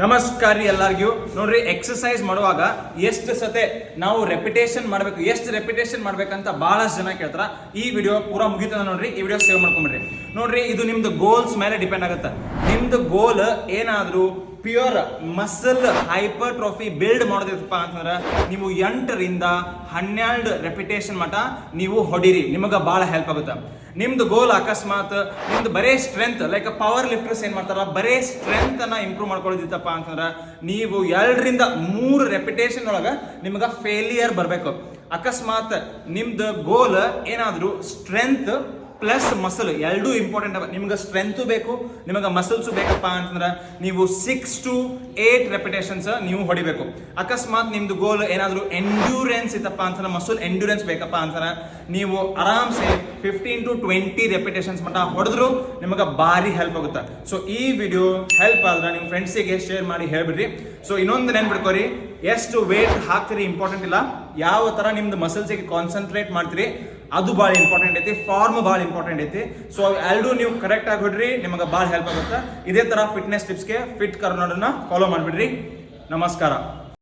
ನಮಸ್ಕಾರ ರೀ ಎಲ್ಲರಿಗೂ ನೋಡ್ರಿ ಎಕ್ಸಸೈಸ್ ಮಾಡುವಾಗ ಎಷ್ಟು ಸತೆ ನಾವು ರೆಪಿಟೇಷನ್ ಮಾಡಬೇಕು, ಎಷ್ಟು ರೆಪಿಟೇಷನ್ ಮಾಡ್ಬೇಕಂತ ಬಹಳಷ್ಟು ಜನ ಕೇಳ್ತಾರ. ಈ ವಿಡಿಯೋ ಪೂರಾ ಮುಗಿತದ ನೋಡ್ರಿ, ಈ ವಿಡಿಯೋ ಸೇವ್ ಮಾಡ್ಕೊಂಬಿಡ್ರಿ. ನೋಡ್ರಿ, ಇದು ನಿಮ್ದು ಗೋಲ್ಸ್ ಮೇಲೆ ಡಿಪೆಂಡ್ ಆಗುತ್ತೆ. ನಿಮ್ದು ಗೋಲ್ ಏನಾದ್ರೂ pure muscle hypertrophy build ಮಾಡೋದಿತ್ತಪ್ಪ ಅಂತಂದ್ರೆ, ನೀವು ಎಂಟರಿಂದ ಹನ್ನೆರಡು ರೆಪಿಟೇಷನ್ ಮಟ ನೀವು ಹೊಡಿರಿ. ನಿಮಗೆ ಭಾಳ ಹೆಲ್ಪ್ ಆಗುತ್ತೆ. ನಿಮ್ದು ಗೋಲ್ ಅಕಸ್ಮಾತ್, ನಿಮ್ದು ಬರೇ ಸ್ಟ್ರೆಂತ್ ಲೈಕ್ ಪವರ್ ಲಿಫ್ಟರ್ಸ್ ಏನ್ ಮಾಡ್ತಾರ, ಬರೇ ಸ್ಟ್ರೆಂತ್ ಅನ್ನ ಇಂಪ್ರೂವ್ ಮಾಡ್ಕೊಳ್ಳೋದಿತ್ತಪ್ಪ ಅಂತಂದ್ರೆ, ನೀವು ಎರಡರಿಂದ ಮೂರು ರೆಪಿಟೇಷನ್ ಒಳಗೆ ನಿಮಗೆ ಫೇಲಿಯರ್ ಬರಬೇಕು. ಅಕಸ್ಮಾತ್ ನಿಮ್ದು ಗೋಲ್ ಏನಾದರೂ ಸ್ಟ್ರೆಂತ್ ಪ್ಲಸ್ ಮಸಲ್ ಎರಡೂ ಇಂಪಾರ್ಟೆಂಟ್ ಅವ. ನಿಮ್ಗೆ ಸ್ಟ್ರೆಂತು ಬೇಕು, ನಿಮಗೆ ಮಸಲ್ಸು ಬೇಕಪ್ಪ ಅಂತಂದ್ರೆ ನೀವು ಸಿಕ್ಸ್ ಟು ಏಟ್ ರೆಪಿಟೇಷನ್ಸ್ ನೀವು ಹೊಡಿಬೇಕು. ಅಕಸ್ಮಾತ್ ನಿಮ್ದು ಗೋಲ್ ಏನಾದರೂ ಎಂಡ್ಯೂರೆನ್ಸ್ ಇತ್ತಪ್ಪ ಅಂತಂದ್ರೆ ಮಸಲ್ ಎಂಡ್ಯೂರೆನ್ಸ್ ಬೇಕಪ್ಪ ಅಂತಂದ್ರೆ, ನೀವು ಆರಾಮ್ಸೆ ಫಿಫ್ಟೀನ್ ಟು ಟ್ವೆಂಟಿ ರೆಪಿಟೇಷನ್ಸ್ ಮಟ್ಟ ಹೊಡೆದ್ರು ನಿಮಗೆ ಭಾರಿ ಹೆಲ್ಪ್ ಆಗುತ್ತೆ. ಸೊ ಈ ವಿಡಿಯೋ ಹೆಲ್ಪ್ ಆದ್ರೆ ನಿಮ್ಮ ಫ್ರೆಂಡ್ಸಿಗೆ ಶೇರ್ ಮಾಡಿ ಹೇಳ್ಬಿಡ್ರಿ. ಸೊ ಇನ್ನೊಂದು ನೆನ್ಪಿಡ್ಕೋರಿ ಎಷ್ಟು ವೇಟ್ ಹಾಕ್ತೀರಿ ಇಂಪಾರ್ಟೆಂಟ್ ಇಲ್ಲ. ಯಾವ ಥರ ನಿಮ್ದು ಮಸಲ್ಸಿಗೆ ಕಾನ್ಸಂಟ್ರೇಟ್ ಮಾಡ್ತೀರಿ, ಅದು ಭಾಳ ಇಂಪಾರ್ಟೆಂಟ್ ಐತಿ ಫಾರ್ಮ್ ಭಾಳ ಇಂಪಾರ್ಟೆಂಟ್ ಐತಿ. ಸೊ ಎರಡೂ ನೀವು ಕರೆಕ್ಟ್ ಆಗಿ ಹೊಡ್ರಿ, ನಿಮಗೆ ಭಾಳ ಹೆಲ್ಪ್ ಆಗುತ್ತೆ. ಇದೇ ಥರ ಫಿಟ್ನೆಸ್ ಟಿಪ್ಸ್ಗೆ ಫಿಟ್ ಕರ್ನಾಡನ್ನ ಫಾಲೋ ಮಾಡಿಬಿಡ್ರಿ. ನಮಸ್ಕಾರ.